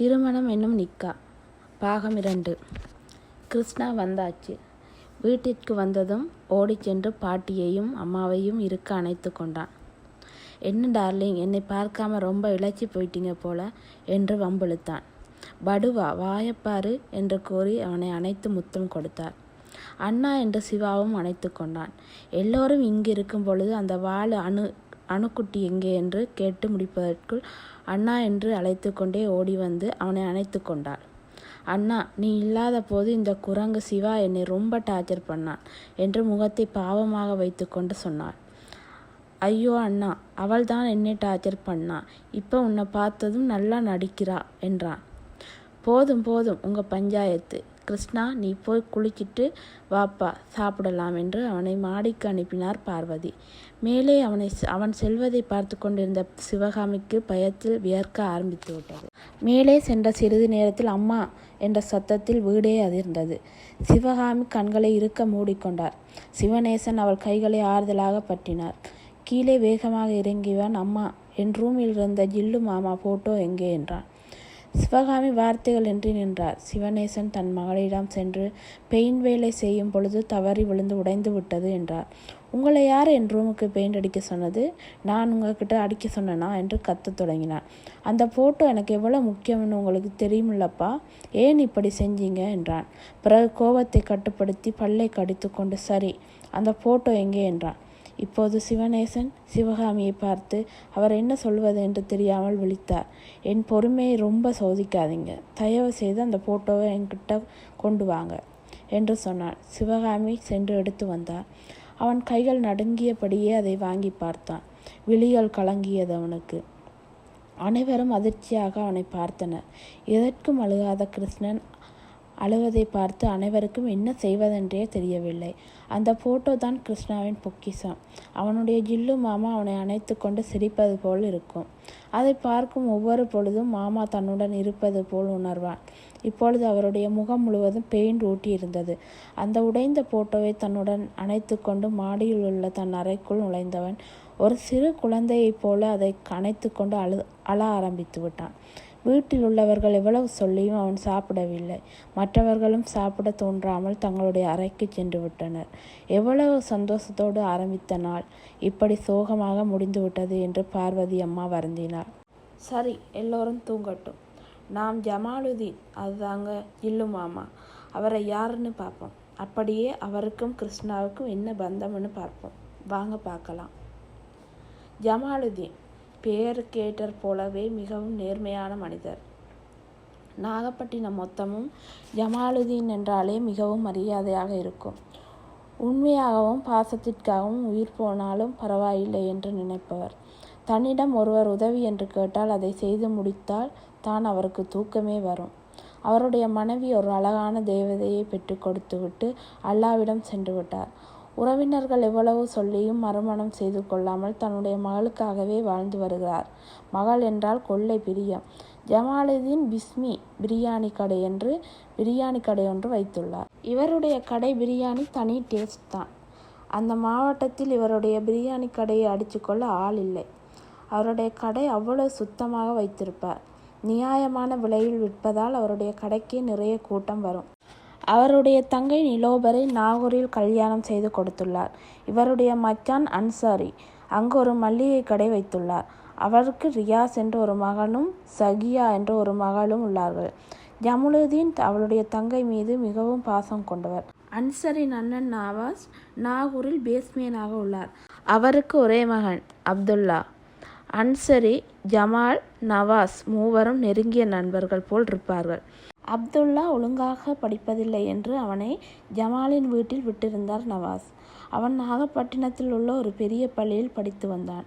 திருமணம் என்னும் நிக்கா. பாகம் இரண்டு. கிருஷ்ணா வந்தாச்சு. வீட்டிற்கு வந்ததும் ஓடிச் சென்று பாட்டியையும் அம்மாவையும் இருக்க அணைத்து கொண்டான். என்ன டார்லிங் என்னை பார்க்காம ரொம்ப இழைச்சி போயிட்டீங்க போல என்று வம்பிழுத்தான். படுவா வாயப்பாரு என்று கூறி அவனை அணைத்து முத்தம் கொடுத்தார். அண்ணா என்று சிவாவும் அணைத்து கொண்டான். எல்லோரும் இங்கு இருக்கும் பொழுது அந்த வாள் அணு அணுக்குட்டி எங்கே என்று கேட்டு முடிப்பதற்குள் அண்ணா என்று அழைத்து கொண்டே ஓடி வந்து அவனை அணைத்து கொண்டாள். அண்ணா நீ இல்லாத போது இந்த குரங்கு சிவா என்னை ரொம்ப டார்ச்சர் பண்ணான் என்று முகத்தை பாவமாக வைத்துக்கொண்டு சொன்னாள். ஐயோ அண்ணா அவள் தான் என்னை டார்ச்சர் பண்ணா. இப்போ உன்னை பார்த்ததும் நல்லா நடிக்கிறா என்றான். போதும் போதும் உங்கள் பஞ்சாயத்து. கிருஷ்ணா நீ போய் குளிச்சிட்டு வாப்பா சாப்பிடலாம் என்று அவனை மாடிக்கு அனுப்பினார் பார்வதி. மேலே அவனை அவன் செல்வதை பார்த்து கொண்டிருந்த சிவகாமிக்கு பயத்தில் வியர்க்க ஆரம்பித்து விட்டது. மேலே சென்ற சிறிது நேரத்தில் அம்மா என்ற சத்தத்தில் வீடே அதிர்ந்தது. சிவகாமி கண்களை இருக்க மூடிக்கொண்டார். சிவநேசன் அவள் கைகளை ஆறுதலாக பற்றினார். கீழே வேகமாக இறங்கியவன் அம்மா என் ரூமில் இருந்த ஜில்லு மாமா போட்டோ எங்கே? என்றான். சிவகாமி வார்த்தைகள் என்று நின்றார். சிவநேசன் தன் மகளிடம் சென்று பெயிண்ட் வேலை செய்யும் பொழுது தவறி விழுந்து உடைந்து விட்டது என்றார். உங்களை யார் என் ரூமுக்கு பெயிண்ட் அடிக்க சொன்னது? நான் உங்ககிட்ட அடிக்க சொன்னனா? என்று கத்தத் தொடங்கினான் அந்த ஃபோட்டோ எனக்கு எவ்வளோ முக்கியம்னு உங்களுக்கு தெரியுமில்லப்பா. ஏன் இப்படி செஞ்சீங்க? என்றான். பிறகு கோபத்தை கட்டுப்படுத்தி பல்லை கடித்து கொண்டு சரி அந்த ஃபோட்டோ எங்கே? என்றான். இப்போது சிவநேசன் சிவகாமியை பார்த்து அவர் என்ன சொல்வது என்று தெரியாமல் விழித்தார். என் பொறுமையை ரொம்ப சோதிக்காதீங்க. தயவு செய்து அந்த போட்டோவை என்கிட்ட கொண்டு வாங்க என்று சொன்னான் சிவகாமி சென்று எடுத்து வந்தார் அவன் கைகள் நடுங்கியபடியே அதை வாங்கி பார்த்தான். விழிகள் கலங்கியது அவனுக்கு. அனைவரும் அதிர்ச்சியாக அவனை பார்த்தனர். எதற்கும் அழுகாத கிருஷ்ணன் அழுவதை பார்த்து அனைவருக்கும் என்ன செய்வதென்றே தெரியவில்லை. அந்த போட்டோ தான் கிருஷ்ணாவின் பொக்கிசம் அவனுடைய ஜில்லு மாமா அவனை அணைத்து கொண்டு சிரிப்பது போல் இருக்கும். அதை பார்க்கும் ஒவ்வொரு பொழுதும் மாமா தன்னுடன் இருப்பது போல் உணர்வான். இப்பொழுது அவருடைய முகம் முழுவதும் பெயிண்ட் ஊட்டி இருந்தது அந்த உடைந்த போட்டோவை தன்னுடன் அணைத்து கொண்டு மாடியில் உள்ள தன் அறைக்குள் நுழைந்தவன் ஒரு சிறு குழந்தையைப் போல அதை அணைத்து கொண்டு அழு அழ ஆரம்பித்து விட்டான். வீட்டில் உள்ளவர்கள் எவ்வளவு சொல்லியும் அவன் சாப்பிடவில்லை. மற்றவர்களும் சாப்பிட தோன்றாமல் தங்களுடைய அறைக்கு சென்று விட்டனர். எவ்வளவு சந்தோஷத்தோடு ஆரம்பித்த நாள். இப்படி சோகமாக முடிந்துவிட்டது என்று பார்வதி அம்மா வருந்தினார் சரி எல்லோரும் தூங்கட்டும். நாம் ஜமாலுதீன் அதுதாங்க இல்லு மாமா அவரை யாருன்னு பார்ப்போம். அப்படியே அவருக்கும் கிருஷ்ணாவுக்கும் என்ன பந்தம்னு பார்ப்போம். வாங்க பார்க்கலாம். ஜமாலுதீன் பெயருக்கு போலவே மிகவும் நேர்மையான மனிதர். நாகப்பட்டினம் மொத்தமும் ஜமாலுதீன் என்றாலே மிகவும் மரியாதையாக இருக்கும். உண்மையாகவும் பாசத்திற்காகவும் உயிர் போனாலும் பரவாயில்லை என்று நினைப்பவர். தன்னிடம் ஒருவர் உதவி என்று கேட்டால் அதை செய்து முடித்தால் தான் அவருக்கு தூக்கமே வரும். அவருடைய மனைவி ஒரு அழகான தேவதையை பெற்று கொடுத்துவிட்டு அல்லாவிடம் சென்று விட்டார். உறவினர்கள் எவ்வளவு சொல்லியும் மறுமணம் செய்து கொள்ளாமல் தன்னுடைய மகளுக்காகவே வாழ்ந்து வருகிறார். மகள் என்றால் கொள்ளை பிரியம். ஜமாலுதீன் பிஸ்மி பிரியாணி கடை என்று பிரியாணி கடை ஒன்று வைத்துள்ளார். இவருடைய கடை பிரியாணி தனி டேஸ்ட் தான். அந்த மாவட்டத்தில் இவருடைய பிரியாணி கடையை அடித்துக்கொள்ள ஆள் இல்லை. அவருடைய கடை அவ்வளவு சுத்தமாக வைத்திருப்பார். நியாயமான விலையில் விற்பதால் அவருடைய கடைக்கே நிறைய கூட்டம் வரும். அவருடைய தங்கை நிலோபரை நாகூரில் கல்யாணம் செய்து கொடுத்துள்ளார். இவருடைய மச்சான் அன்சாரி அங்கு ஒரு மல்லிகை கடை வைத்துள்ளார். அவருக்கு ரியாஸ் என்ற ஒரு மகனும் சகியா என்ற ஒரு மகளும் உள்ளார்கள். ஜமுலுதீன் அவளுடைய தங்கை மீது மிகவும் பாசம் கொண்டவர். அன்சரின் அண்ணன் நவாஸ் நாகூரில் பேஸ்மேனாக உள்ளார். அவருக்கு ஒரே மகன் அப்துல்லா. அன்சரி ஜமால் நவாஸ் மூவரும் நெருங்கிய நண்பர்கள் போல் இருப்பார்கள். அப்துல்லா ஒழுங்காக படிப்பதில்லை என்று அவனை ஜமாலின் வீட்டில் விட்டிருந்தார் நவாஸ். அவன் நாகப்பட்டினத்தில் உள்ள ஒரு பெரிய பள்ளியில் படித்து வந்தான்.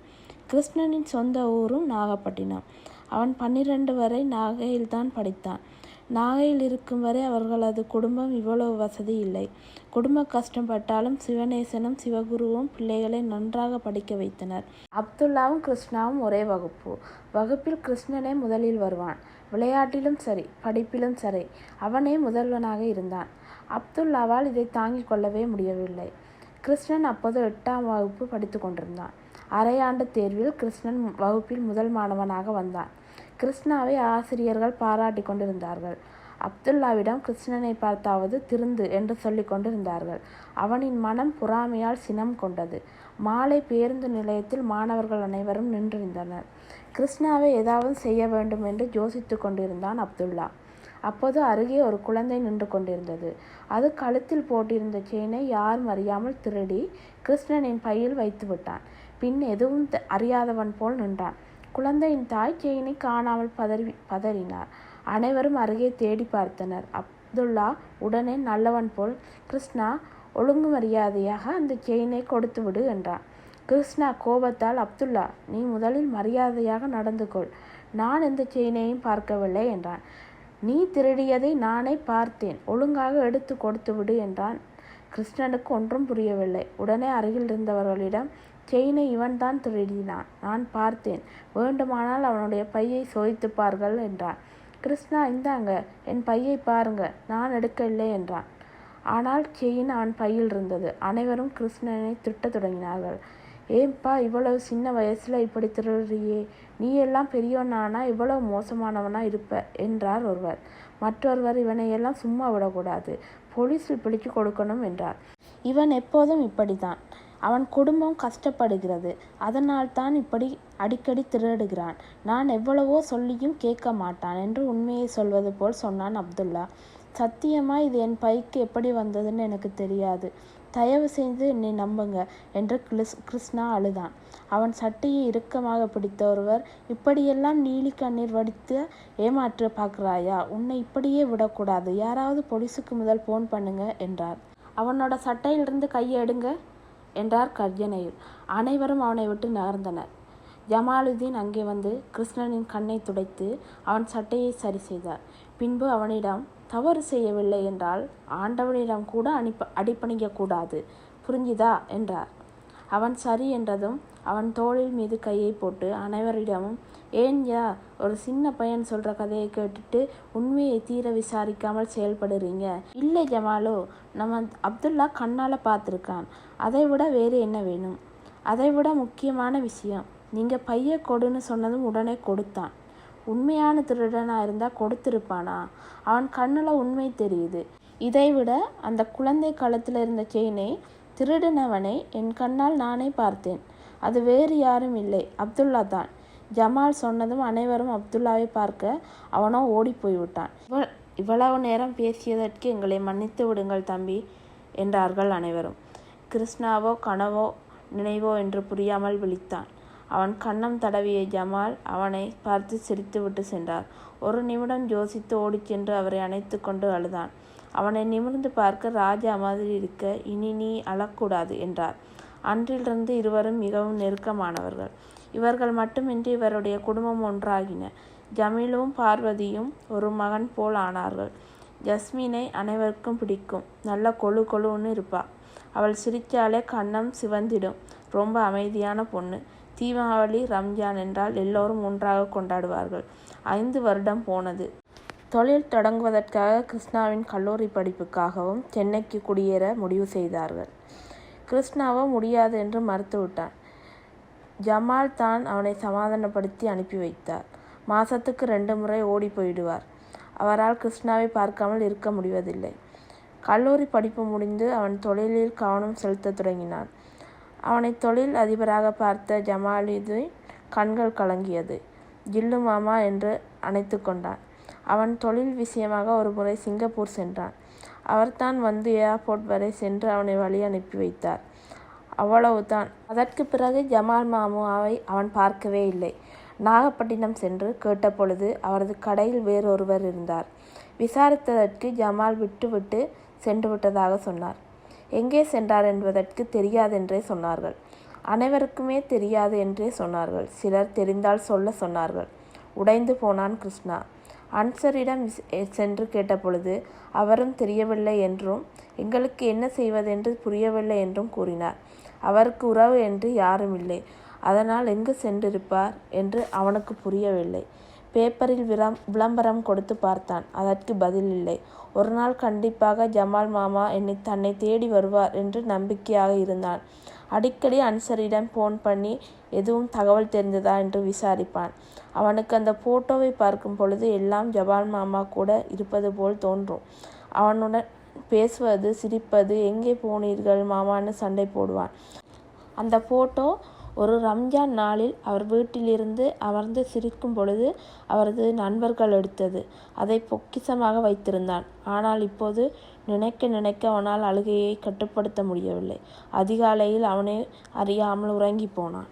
கிருஷ்ணனின் சொந்த ஊரும் நாகப்பட்டினம். அவன் பன்னிரண்டு வரை நாகையில்தான் படித்தான். நாகையில் இருக்கும் வரை அவர்களது குடும்பம் இவ்வளவு வசதி இல்லை. குடும்ப கஷ்டப்பட்டாலும் சிவநேசனும் சிவகுருவும் பிள்ளைகளை நன்றாக படிக்க வைத்தனர். அப்துல்லாவும் கிருஷ்ணாவும் ஒரே வகுப்பு. வகுப்பில் கிருஷ்ணனே முதலில் வருவான். விளையாட்டிலும் சரி படிப்பிலும் சரி அவனே முதல்வனாக இருந்தான். அப்துல்லாவால் இதை தாங்கிக் கொள்ளவே முடியவில்லை. கிருஷ்ணன் அப்போது எட்டாம் வகுப்பு படித்து கொண்டிருந்தான். அரையாண்டு தேர்வில் கிருஷ்ணன் வகுப்பில் முதல் மாணவனாக வந்தான். கிருஷ்ணாவை ஆசிரியர்கள் பாராட்டி கொண்டிருந்தார்கள். அப்துல்லாவிடம் கிருஷ்ணனை பார்த்தாவது திருந்து என்று சொல்லி கொண்டிருந்தார்கள். அவனின் மனம் பொறாமையால் சினம் கொண்டது. மாலை பேருந்து நிலையத்தில் மாணவர்கள் அனைவரும் நின்றிருந்தனர். கிருஷ்ணாவை ஏதாவது செய்ய வேண்டும் என்று யோசித்து கொண்டிருந்தான் அப்துல்லா. அப்போது அருகே ஒரு குழந்தை நின்று கொண்டிருந்தது. அது கழுத்தில் போட்டிருந்த செயினை யாரும் அறியாமல் திருடி கிருஷ்ணனின் பையில் வைத்து விட்டான். பின் எதுவும் த- அறியாதவன் போல் நின்றான். குழந்தையின் தாய் செயினை காணாமல் பதறி பதறினார். அனைவரும் அருகே தேடி பார்த்தனர். அப்துல்லா உடனே நல்லவன் போல் கிருஷ்ணா ஒழுங்கு மரியாதையாக அந்த செயினை கொடுத்து விடு என்றான். கிருஷ்ணா கோபத்தால் அப்துல்லா நீ முதலில் மரியாதையாக நடந்து கொள் நான் எந்த செயினையும் பார்க்கவில்லை என்றான். நீ திருடியதை நானே பார்த்தேன். ஒழுங்காக எடுத்து கொடுத்து விடு என்றான். கிருஷ்ணனுக்கு ஒன்றும் புரியவில்லை. உடனே அருகில் இருந்தவர்களிடம் செயினை இவன்தான் திருடினான். நான் பார்த்தேன். வேண்டுமானால் அவனுடைய பையை சோதித்துப்பார்கள் என்றான். கிருஷ்ணா இந்தாங்க. என் பையை பாருங்க. நான் எடுக்கவில்லை என்றான். ஆனால் செயின் அவன் பையில் இருந்தது. அனைவரும் கிருஷ்ணனை திட்டத் தொடங்கினார்கள். ஏன்பா இவ்வளவு சின்ன வயசில் இப்படி திருடுறியே நீ எல்லாம் பெரியவனானா இவ்வளவு மோசமானவனா இருப்ப? என்றார் ஒருவர். மற்றொருவர் இவனை எல்லாம் சும்மா விடக்கூடாது. போலீஸில் பிடிச்சு கொடுக்கணும் என்றார். இவன் எப்போதும் இப்படித்தான். அவன் குடும்பம் கஷ்டப்படுகிறது. அதனால் தான் இப்படி அடிக்கடி திருடுகிறான் நான் எவ்வளவோ சொல்லியும் கேட்க மாட்டான் என்று உண்மையை சொல்வது போல் சொன்னான் அப்துல்லா. சத்தியமா இது என் பைக்கு எப்படி வந்ததுன்னு எனக்கு தெரியாது. தயவு செய்து என்னை நம்புங்க என்று கிறிஸ் கிருஷ்ணா அழுதான். அவன் சட்டையை இறுக்கமாக பிடித்த ஒருவர் இப்படியெல்லாம் நீலி கண்ணீர் வடித்து ஏமாற்ற பார்க்குறாயா? உன்னை இப்படியே விடக்கூடாது. யாராவது போலீஸுக்கு முதல் ஃபோன் பண்ணுங்க என்றார். அவனோட சட்டையிலிருந்து கையை எடுங்க என்றார் கர்ஜனையில். அனைவரும் அவனை விட்டு நகர்ந்தனர். ஜமாலுதீன் அங்கே வந்து கிருஷ்ணனின் கண்ணை துடைத்து அவன் சட்டையை சரி செய்தார். பின்பு அவனிடம் தவறு செய்யவில்லை என்றால் ஆண்டவனிடம் கூட அனுப்ப அடிப்பணிக்க கூடாது புரிஞ்சுதா? என்றார். அவன் சரி என்றதும் அவன் தோளில் மீது கையை போட்டு அனைவரிடமும் ஏன் யா ஒரு சின்ன பையன் சொல்கிற கதையை கேட்டுட்டு உண்மையை தீர விசாரிக்காமல் செயல்படுறீங்க? இல்லை ஜமாலோ நம்ம அப்துல்லா கண்ணால் பார்த்துருக்கான் அதை விட வேறு என்ன வேணும்? அதை விட முக்கியமான விஷயம் நீங்கள் பைய கொடுன்னு சொன்னதும் உடனே கொடுத்தான். உண்மையான திருடனா இருந்தா கொடுத்திருப்பானா? அவன் கண்ணுல உண்மை தெரியுது. இதைவிட அந்த குழந்தை கழுத்துல இருந்த செயினை திருடினவனை என் கண்ணால் நானே பார்த்தேன். அது வேறு யாரும் இல்லை. அப்துல்லா தான். ஜமால் சொன்னதும் அனைவரும் அப்துல்லாவை பார்க்க அவனோ ஓடி போய்விட்டான். இவ இவ்வளவு நேரம் பேசியதற்கு எங்களை மன்னித்து விடுங்கள் தம்பி என்றார்கள் அனைவரும். கிருஷ்ணாவோ கனவோ நினைவோ என்று புரியாமல் விழித்தான். அவன் கன்னம் தடவிய ஜமால் அவனை பார்த்து சிரித்துவிட்டு சென்றார். ஒரு நிமிடம் யோசித்து ஓடிச் சென்று அவரை அணைத்து கொண்டு அழுதான். அவனை நிமிர்ந்து பார்க்க ராஜா மாதிரி இருக்க இனி நீ அழக்கூடாது என்றார். அன்றிலிருந்து இருவரும் மிகவும் நெருக்கமானவர்கள். இவர்கள் மட்டுமின்றி இவருடைய குடும்பம் ஒன்றாகின. ஜமீலும் பார்வதியும் ஒரு மகன் போல் ஆனார்கள். ஜஸ்மினை அனைவருக்கும் பிடிக்கும். நல்ல கொழு கொழுன்னு இருப்பா. அவள் சிரித்தாலே கன்னம் சிவந்திடும். ரொம்ப அமைதியான பொண்ணு. தீபாவளி ரம்ஜான் என்றால் எல்லோரும் ஒன்றாக கொண்டாடுவார்கள். ஐந்து வருடம் போனது. தொழில் தொடங்குவதற்காக கிருஷ்ணாவின் கல்லூரி படிப்புக்காகவும் சென்னைக்கு குடியேற முடிவு செய்தார்கள். கிருஷ்ணாவோ முடியாது என்று மறுத்துவிட்டான். ஜமால் தான் அவனை சமாதானப்படுத்தி அனுப்பி வைத்தார். மாசத்துக்கு ரெண்டு முறை ஓடி போயிடுவார். அவரால் கிருஷ்ணாவை பார்க்காமல் இருக்க முடிவதில்லை. கல்லூரி படிப்பு முடிந்து அவன் தொழிலில் கவனம் செலுத்தத் தொடங்கினான். அவனை தொழில் அதிபராக பார்த்த ஜமாலுதீன் கண்கள் கலங்கியது. ஜில்லு மாமா என்று அணைத்து கொண்டான். அவன் தொழில் விஷயமாக ஒரு முறை சிங்கப்பூர் சென்றான். அவர்தான் வந்து ஏர்போர்ட் வரை சென்று அவனை வழி அனுப்பி வைத்தார். அவ்வளவுதான். அதற்கு பிறகு ஜமால் மாமாவை அவன் பார்க்கவே இல்லை. நாகப்பட்டினம் சென்று கேட்டபொழுது அவரது கடையில் வேறொருவர் இருந்தார். விசாரித்ததற்கு ஜமால் விட்டுவிட்டு சென்று விட்டதாக சொன்னார். எங்கே சென்றார் என்பதற்கு தெரியாதென்றே சொன்னார்கள். அனைவருக்குமே தெரியாது என்றே சொன்னார்கள். சிலர் தெரிந்தால் சொல்ல சொன்னார்கள். உடைந்து போனான் கிருஷ்ணா. அன்சரிடம் சென்று கேட்டபொழுது அவரும் தெரியவில்லை என்றும் எங்களுக்கு என்ன செய்வதென்று புரியவில்லை என்றும் கூறினார். அவருக்கு உறவு என்று யாரும் இல்லை. அதனால் எங்கு சென்றிருப்பார் என்று அவனுக்கு புரியவில்லை. பேப்பரில் விரம் விளம்பரம் கொடுத்து பார்த்தான். அதற்கு பதில் இல்லை ஒரு நாள் கண்டிப்பாக ஜமால் மாமா என்னை தன்னை தேடி வருவார் என்று நம்பிக்கையாக இருந்தான். அடிக்கடி அன்சரிடம் ஃபோன் பண்ணி எதுவும் தகவல் தெரிந்ததா என்று விசாரிப்பான். அவனுக்கு அந்த போட்டோவை பார்க்கும் பொழுது எல்லாம் ஜபால் மாமா கூட இருப்பது போல் தோன்றும். அவனுடன் பேசுவது சிரிப்பது எங்கே போனீர்கள் மாமான்னு சண்டை போடுவான். அந்த போட்டோ ஒரு ரம்ஜான் நாளில் அவர் வீட்டிலிருந்து அமர்ந்து சிரிக்கும் பொழுது அவரது நண்பர்கள் எடுத்தது. அதை பொக்கிஷமாக வைத்திருந்தான். ஆனால் இப்போது நினைக்க நினைக்க அவனால் அழுகையை கட்டுப்படுத்த முடியவில்லை. அதிகாலையில் அவனை அறியாமல் உறங்கி போனான்.